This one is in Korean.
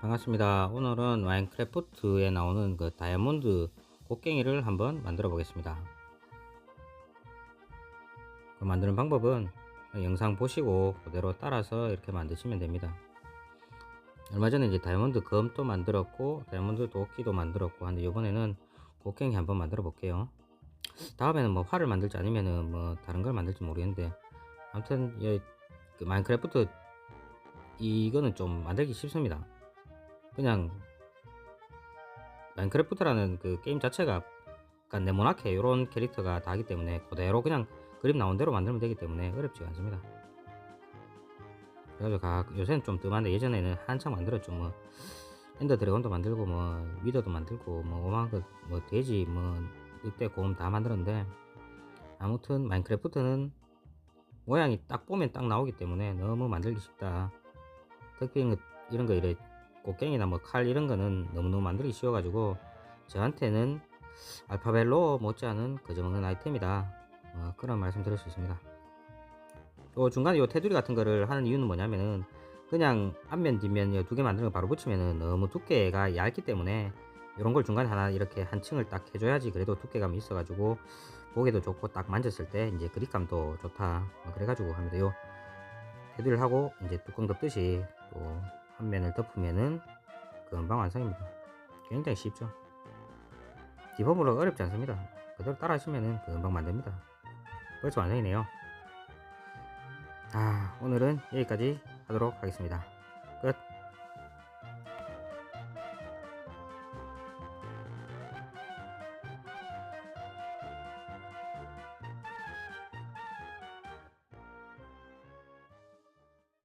반갑습니다. 오늘은 마인크래프트에 나오는 그 다이아몬드 곡괭이를 한번 만들어 보겠습니다. 그 만드는 방법은 영상 보시고 그대로 따라서 이렇게 만드시면 됩니다. 얼마 전에 이제 다이아몬드 검도 만들었고 다이아몬드 도끼도 만들었고 한데 이번에는 곡괭이 한번 만들어 볼게요. 다음에는 뭐 활을 만들지 아니면은 뭐 다른 걸 만들지 모르겠는데 아무튼 이, 그 마인크래프트 이거는 좀 만들기 쉽습니다. 그냥 마인크래프트라는 그 게임 자체가 약간 네모나게 이런 캐릭터가 다 하기 때문에 그대로 그냥 그림 나온 대로 만들면 되기 때문에 어렵지가 않습니다. 그래가지고 각 요새는 좀 뜸한데 예전에는 한참 만들었죠 뭐 엔더 드래곤도 만들고 뭐 위더도 만들고 뭐 오만 것뭐 돼지 뭐 늑대 곰다 만들었는데 아무튼 마인크래프트는 모양이 딱 보면 딱 나오기 때문에 너무 만들기 쉽다. 특히 이런 거 이래 곡괭이나 뭐 칼 이런 거는 너무너무 만들기 쉬워가지고 저한테는 알파벨로 못지않은 그저먹는 아이템이다. 어, 그런 말씀 드릴 수 있습니다. 요 중간에 요 테두리 같은 거를 하는 이유는 뭐냐면은 그냥 앞면 뒷면 두 개 만드는 거 바로 붙이면은 너무 두께가 얇기 때문에 이런 걸 중간에 하나 이렇게 한 층을 딱 해줘야지 그래도 두께감이 있어가지고 보기도 좋고 딱 만졌을 때 이제 그립감도 좋다. 뭐 그래가지고 합니다. 요 테두리를 하고 이제 뚜껑 덮듯이 또 한 면을 덮으면은 금방 완성입니다. 굉장히 쉽죠? 기본으로 어렵지 않습니다. 그대로 따라 하시면은 금방 만듭니다. 벌써 완성이네요. 아 오늘은 여기까지 하도록 하겠습니다